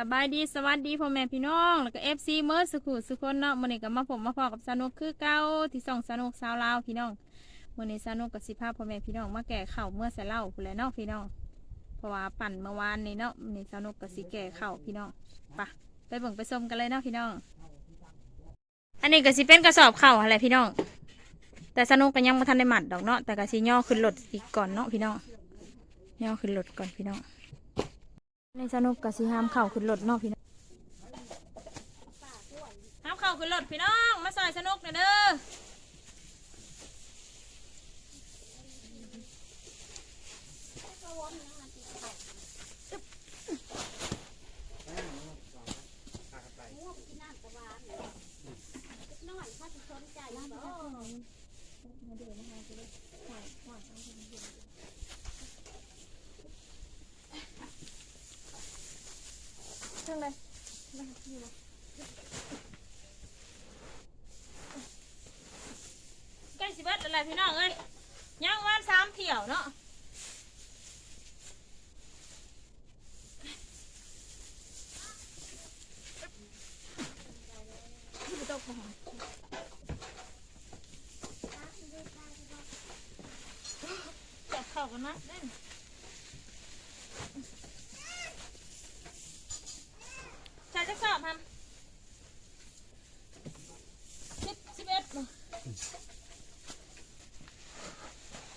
สบายดีสวัสดีพ่อแม่พี่น้อง แล้วก็เอฟซีเมอร์สุขุสุคนเนาะมื้อนี้ก็มาผมมาพอกับสนุกคือเก้าที่ส่องสนุกสาวลาวพี่น้องมื้อนี้สนุกกับสิพาพ่อแม่พี่น้องมาแก่เข้าเมื่อใส่เหล้าพุ่นแหละเนาะพี่น้องเพราะว่าปั่นเมื่อวานนี้เนาะมื้อนี้สนุกกับสิแก่เข้าพี่น้องไปะไปเบิ่งไปชมกันเลยเนาะพี่น้อง อันนี้ก็สิเป็นกระสอบเข้าอะไรพี่น้อง แต่สนุกก็ยังไม่ทันได้หมัดดอกเนาะแต่ก็สิย่อขึ้นรถอีกก่อนเนาะพี่น้องย่อขึ้นรถก่อนพี่น้อง ในสนุกกับสีห้ามเข่าขึ้นรถเนอกพี่น้องห้ามเข่าขึ้นรถพี่น้อง มาซอยสนุกหน่อยเด้อเชิงเลยใกล้สิเบิดอะไรพี่น้องเอ้ยยังวันสามเที่ยวเนาะจับเข่า กันนะเล่นใส่จะสอบทำสิบสิบเอ็ดเนาะ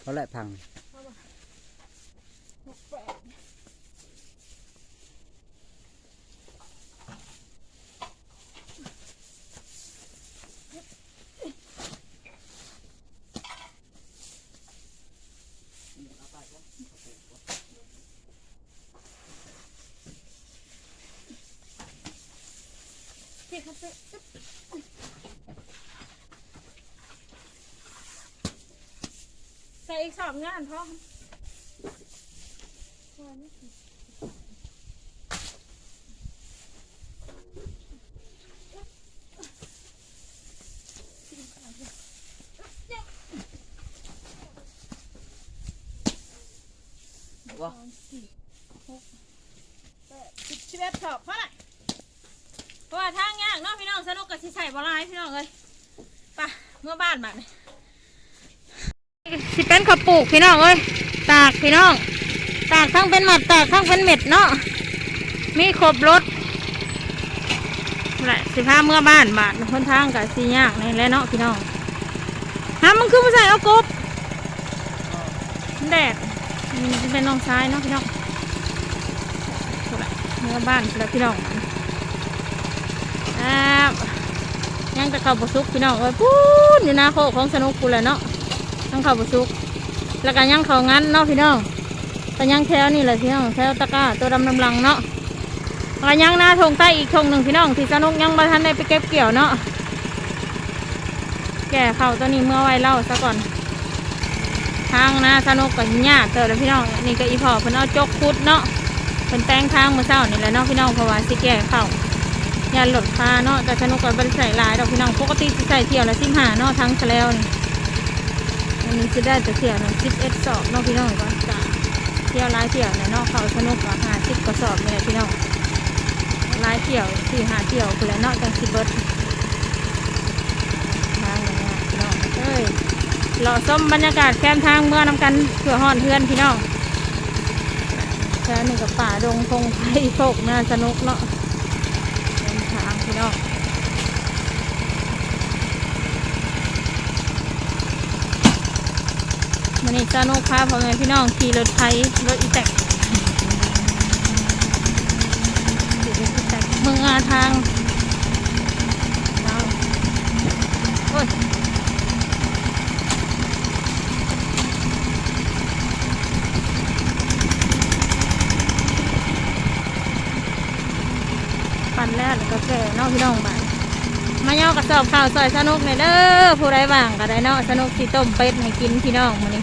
เขาแหละพัง เด็กเขาไปใส่อีกสอบงานพร้อว้าสิบสิบเอ็ดสอบเพราะอะไร เพราะว่าทางยากเนาะพี่น้องสนุกกับสิใส่บอลายพี่น้องเลยไปเมื่อบ้านบัดนี้สิเป็นข้าวปลูกพี่น้องเอ้ยตากพี่น้อง ตากทั้งเป็นหมัดตากทั้งเป็นเม็ดเนาะมีครบรถแหละสิพาเมื่อบ้านบาดคนทางกับสียากนี่และเนาะพี่น้องหามันคือมาใส่เอากบแดดมันเป็นน้องชายเนาะพี่น้องเมื่อบ้านแล้วพี่น้อง ครับยังจะเข้าบุซุกพี่น้องเอ้ยพูนอยู่หน้าโคกของสนุกกูแหละเนาะยังเข้าบุซุก แล้วก็ยังเข้างั้นเนาะพี่น้องแต่ยังแถวนี่แหละพี่น้องแถวตะก้าตัวดำดำลังเนาะแล้วก็ยังหน้าทงใต้อีกทงหนึ่งพี่น้องที่สนุกยังมาทันได้ไปเก็บเกี่ยวเนาะแก่เข้าตัวนี้เมื่อไว้เล่าซะก่อน ทางน้าสนุกกับหญ้าเติร์ดพี่น้องนี่ก็อีพอเพิ่นเอาจกคุดเนาะเป็นแป้งทางมือเช้านี่แหละเนาะพี่น้องเพราะว่าสิแก่เข้า ยันหลดคาเนาะแต่สนุกกับบริใส่ลายดอกพี่น้องปกติใส่เที่ยวละสิบห้าเนาะทั้งทะเลนี่อันนี้จะได้แต่เที่ยวละสิบเอ็ดสอบเนาะพี่น้องก็จะเที่ยวลายเที่ยวเนี่ยเนาะเขาสนุกกับหาสิบกระสอบเนี่ยพี่น้องลายเที่ยวสี่หาเที่ยวคือแล้วเนาะจังสิเบิร์ดทางอย่างเงี้ยพี่น้องเอ้ยเราส้มบรรยากาศแคมทางเมื่อนำกันเผื่อห่อนเพื่อนพี่น้องแค่นี่กับป่าดงพงไผ่โศกน่าสนุกเนาะ ทางพี่น้องมันนี่สนุกพาพ่อแม่พี่น้องขี่รถไถรถอีแตกขี่รถอีแตกเมืองอาทางโอ้ยปั่น แล้วแล้วก็แก่าพี่น้องบ้านมาเย่ากระสอบข้าวซอยสนุกในอยเด้อผู้ใดว่างก็ได้เนาะสนุกที่ต้มเป็ดให้กินพี่น้องมื้อนี้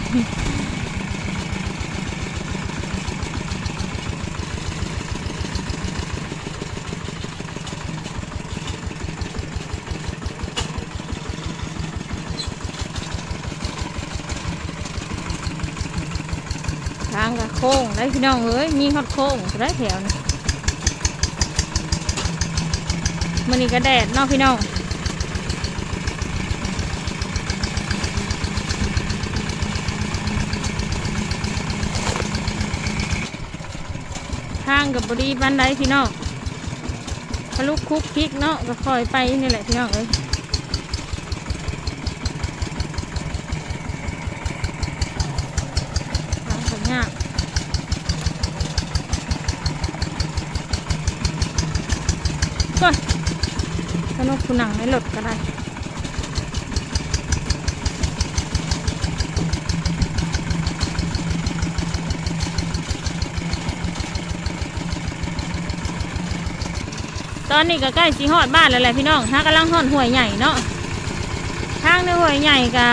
ทางกับโค้งได้พี่น้องเอ้ยมีฮอดโค้งได้แถวนะ มันนี่ก็แดดนอกพี่น้องทางกับบรีบันไดพี่น้องพะลุกคุกคิกเนาะก็คอยไปนี่แหละพี่น้องเอ้ยทางก็ยากก่อน สนุกคุณหนังในรถก็ได้ตอนนี้ก็ใกล้สีฮอดบ้านแล้วแหละพี่น้องถ้ากำลังฮอดห่วยใหญ่เนาะทางในห่วยใหญ่ก็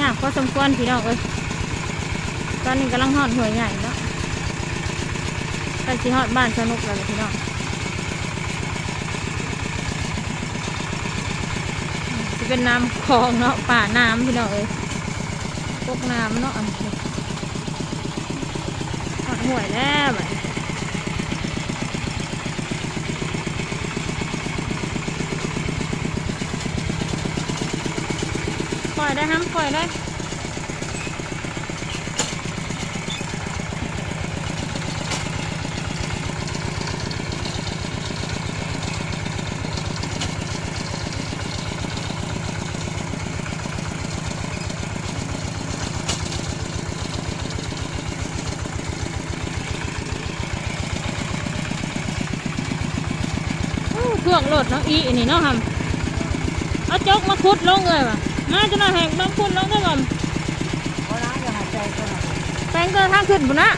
ยากพอสมควรพี่น้องเอ้ยตอนนี้กำลังฮอดห่วยใหญ่เนาะใกล้สีฮอดบ้านสนุกแล้วแหละพี่น้องจะ เป็นน้ำคลองเนาะป่าน้ำพี่น้องเอ้ยพวกน้ำเนาะอันนี้ฮอดห่วยแล้วบัดนี้ปล่อยได้ห้ามปล่อยได้อู้เค รถเนาะอีอันนี้เนาะฮัมเอาจกมาคุดลงเลยว่ะมาจะมาแหกมาขุดลงได้บ่น้ำจะหายใจก็หน่อนแปลงเกินทางขึ้นบุนะ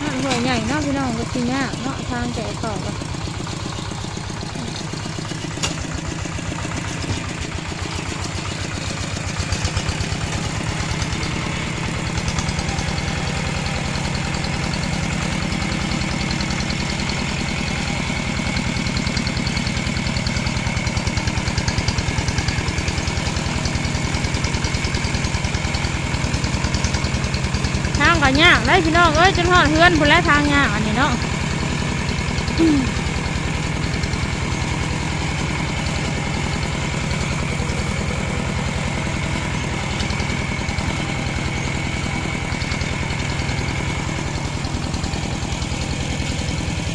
หันห่วยใหญ่เนาะพี่น้องก็สิยากเนาะทางแก่ต่อก็ทาง ก็ยากได้พี่น้องเอ้ยจนหอดเฮือนพุ่นแล้วทางยากอันนี้เนาะ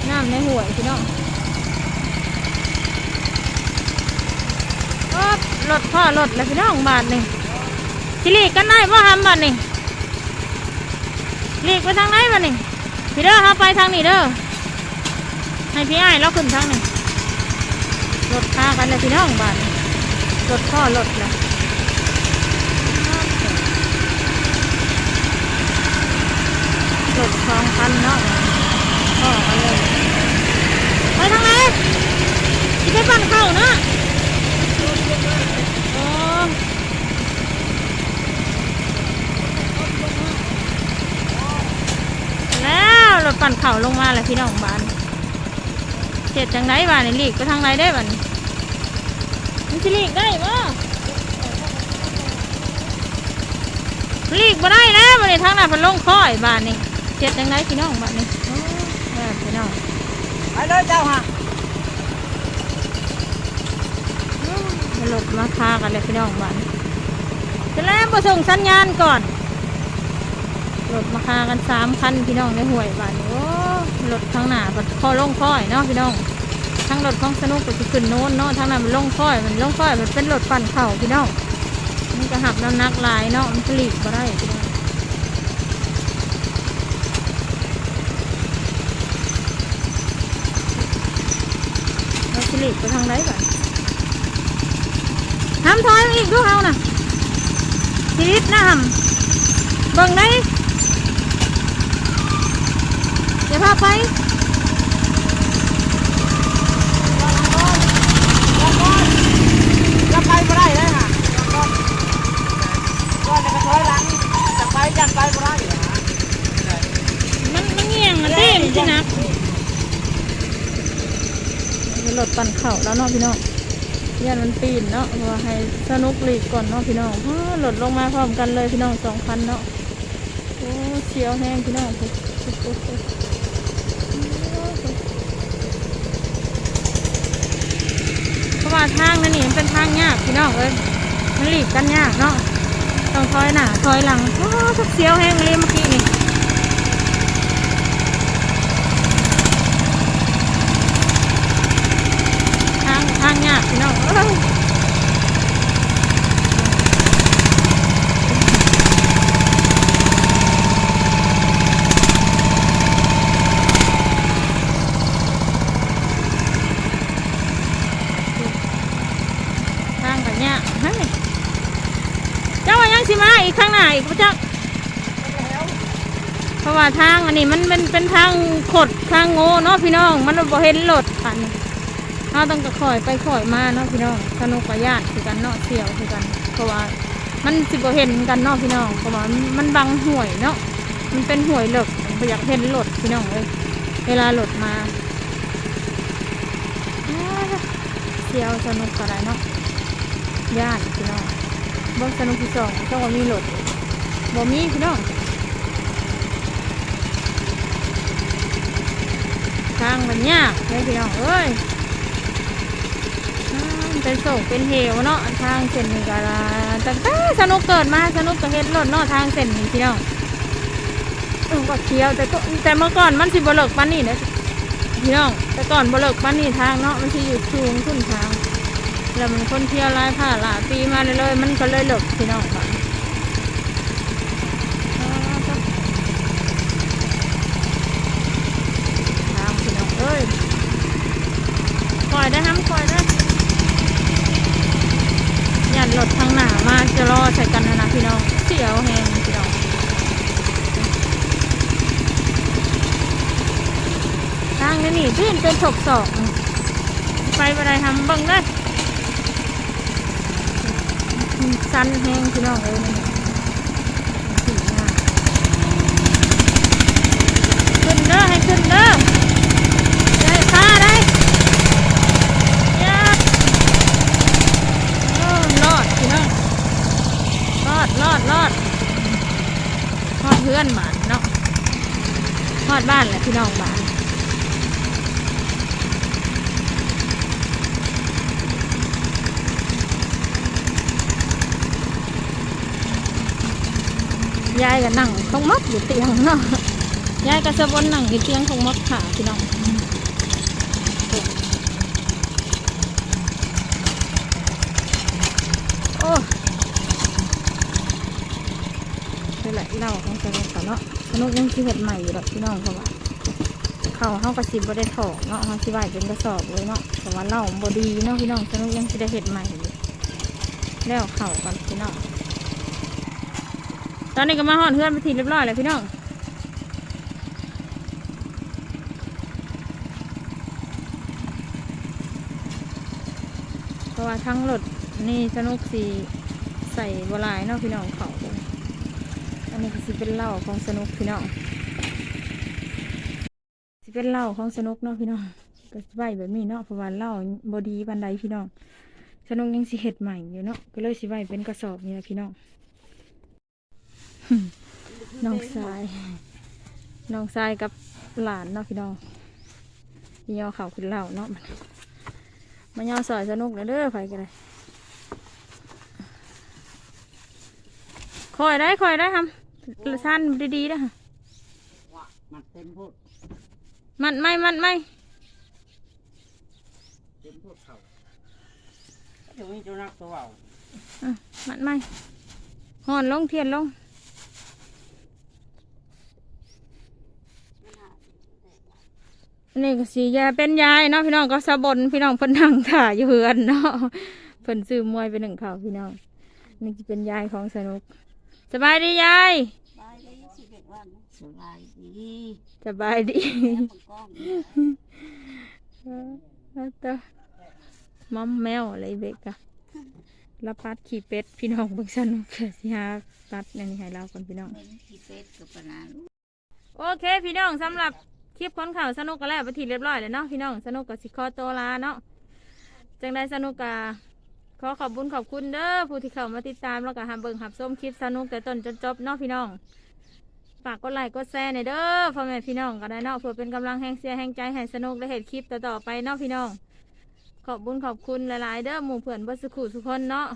น้ำในห่วยพี่น้องรถพ่อรถแล้วพี่น้องบาทนี่สิลีกันได้พ่ทำบาทนี่ หลีกไปทางไหนบ้านี่พี่เด้อเขาไปทางนี้เด้อให้พี่ไอ้เราขึ้นทางนี้รถพากันเลยพี่น้องบ้านรถพ่อรถเลยรถสองคันเนาะพ่อกันเลยไปทางไหนที่ไปปั่นเข้าเนาะโอ้ แล้ว รถปั่นเข่าลงมาเลยพี่น้องบ้านเจ็ดจังไรบ้านนี่ลีกไปทางไรได้บ้านนี่มันจะลีกได้บ่ลีกบ่ได้แล้วบ้านนี้ทางหน้าเพันลงค่อยบ้านนี่เจ็ดจังไรพี่น้องบ้านนี่โอ้แม่พี่น้องไปเลยเจ้าฮะรถมาพากันเลยพี่น้องบ้านจะแล้วมาส่งสัญญาณก่อน รถมาพากันสามคันพี่น้องในห่วยบ้านโอ้รถข้างหน้าบัดคอลงค่อยเนาะพี่น้องทั้งรถของสนุกก็จะขึ้นโน้นเนาะทั้งนั้นมันลงค่อยมันลงค่อยมันเป็นรถปั่นเข่าพี่น้องมันจะหับน้ำหนักลายเนาะมันผลิตมาได้พี่น้องเราผลิตไปทางไหนก่อนทำถอยอีกดูเอาน่ะชีวิตนะทำเบิ่งได้ อย่าพาไปจะไปไม่ได้เลยฮะก็ก็จะกระถอยหลังจะไปยันไปไม่ได้มันมันเงี้ยงมันเต้มนสินะเป็นรถปั่นเข่าแล้วเนาะพี่น้องยันมันปีนเนาะเพราะว่าให้สนุกหลีกก่อนเนาะพี่น้องฮ่ารถลงมาพร้อมกันเลยพี่น้องสองคันเนาะโอ้เชียวแห้งพี่น้องปุ๊บปุ๊บปุ๊บ ว่าทางนั่นนี่มันเป็นทางยากพี่น้องเอ้ยมันหลีกกันยากเนาะต้องถอยหน้าถอยหลังโอ้ทุกเสียวแห้งเลยเมื่อกี้นี่ทางทางยากพี่น้องเอ้ยทางกันยากเฮ้ยเจ้าว่ายังสิ มาอีกข้างหนพระเจ้าเพราะว่าทางอันนี้มันมันเป็นทางขดทางโง่เนาะพี่น้อง มันบ่เห็นรถคันเราต้องกระคอยไปคอยมาเนาะพี่น้องสนุกประหยัดคือกันเนาะเที่ยวคือกัน เพราะว่ามันสิบ่เห็นกันเนาะพี่น้องเพราะว่ามันบังห่วยเนาะมันเป็นห่วยเหล็กบ่อยากเห็นรถพี่น้องเลยเวลารถมาอ้าเที่ยวสนุกก็ได้เนาะญาติพี่น้องเบิ่งสนุกที่สองต้องว่ามีรถ บ่มีพี่น้องทางมันยากเลยพี่น้องเอ้ยเป็นโศกเป็นเหวเนาะทางเส้นนี้ก็ละตั้งแต่สนุกเกิดมาสนุกก็เฮ็ดรถเนาะทางเส้นนี้พี่น้องก็เคี้ยวแต่ก็แต่เมื่อก่อนมันสิบ่เลิกปานนี้เด้อพี่น้องแต่ก่อนบ่เลิกปานนี้ทางเนาะมันสิอยู่สูงขึ้นทาง แล้วมันคนเที่ยวหลายผ่าหลาปีมาเลยเลยๆมันก็เลยเลิกพี่น้องบัดอ่าจ้ะ ทางพี่น้องเอ้ยค อยได้ห้ำคอยได้ยันรถทางหนามาจะรอใส่กันนะพี่น้องเสียวแหงพี่น้องทางนี้นี่พี่เป็นถกศอกไปบันไดทำบังได้สั้นแหงพี่น้องเอ้ยขึ้นเด้อให้ขึ้นเด้อ ได้ผ้าได้ยาโอ้รอดพี่น้องรอด รอดรอดเพื่อนบ้านเนาะรอดบ้านแหละพี่น้องบ้านยายก็นั่งต้องมัดอยู่เตียงเนาะยายก็สะบนนั่งอยู่เตียงของมดขาพี่น้อง โอ้ เป็นไรเล่าของสนุกกันเนาะสนุกยังชีเห็ดใหม่อยู่ดอกพี่น้องเพราะว่าเขาเขากระสิบบ่ได้ถอกเนาะเขาสิไหวเป็นกระสอบเลยเนาะแต่ว่าเล่าบ่ดีเนาะพี่น้องสนุกยังสิได้เห็ดใหม่อยู่แล้วเข่ากันพี่น้องตอนนี้ก็มาหอนเพื่อนไปทีเรียบร้อยเลยพี่น้องเพราะว่าทั้งรถนี่สนุกสีใส่บหลายเนาะพี่น้องเขา นนี้ก็สิเป็นเหล้าของสนุกพี่น้องสิเป็นเหล้าของสนุกเนาะพี่น้องก็สิไว้แบบนี้เนาะเพราะว่าเหล้าบอดีบันไดพี่น้องสนุกยังสิเห็ดใหม่อยู่เนาะก็เลยสิไว้เป็นกระสอบนี่แหละพี่น้องน้องทรายน้องทรายกับหลานเนาะพี่น้องพี่ยอเข่าขึ้นเหล้าเนาะมันมันยาวสอยสนุกเลยเด้อไปกันเลยคอยได้คอยได้ทำ สั้นดีๆนะฮะว่ามันเต็มพูดมันไม่มันไม่เต็มพูดเขาเดี๋ยวนี้เจ้านักตัวเอาอะมันไม่หอนลงเทียนลงอันนี้ก็สียาเป็นยายเนาะพี่น้องก็สะบนพี่น้องเพิ่นนั่งถ่ายอยู่เฮือนเนาะเพิ่นซื้อมวยไปหนึ่งข่าวพี่น้องนี่จะเป็นยายของสนุก สบายดียาย บายดีสิเด็กวันสบายดีสบายดีแล้วมันก็แล้วตัวมอมแมวอะไรเบกอะแล้วปัดขี่เป็ดพี่น้องเบิ่งสนุกเพื่อสิหาตัดอันนี้ให้เราก่อนพี่น้องเป็นที่เป็ดกับปนาลูกโอเค พี่น้องสำหรับคลิปคนข่าวสนุกกันแล้วไปทีเรียบร้อยแล้วเนาะพี่น้องสนุกกับสิคอโตวลาเนาะจังได้สนุกกะขอขอบคุญขอบคุณเด้อผู้ที่เข้ามาติดตามแล้วก็หาเบิ่งหับส้มคลิปสนุกแต่ต้นจนจบเนาะพี่น้องฝากกดไลค์กดแชร์ในเด้อพ่อแม่พี่น้องก็ได้เนาะเพื่อเป็นกำลังแห่งเสียแห่งใจแห่งสนุกและเหตุคลิปต่อๆไปเนาะพี่น้อง ขอบบุญขอบคุณหลายๆเด้อหมู่เพื่อนบัสขุสุคนเนาะ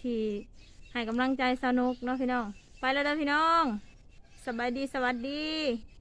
ที่ให้กำลังใจสนุกเนาะพี่น้อง ไปแล้วเด้อพี่น้องสบายดีสวัสดี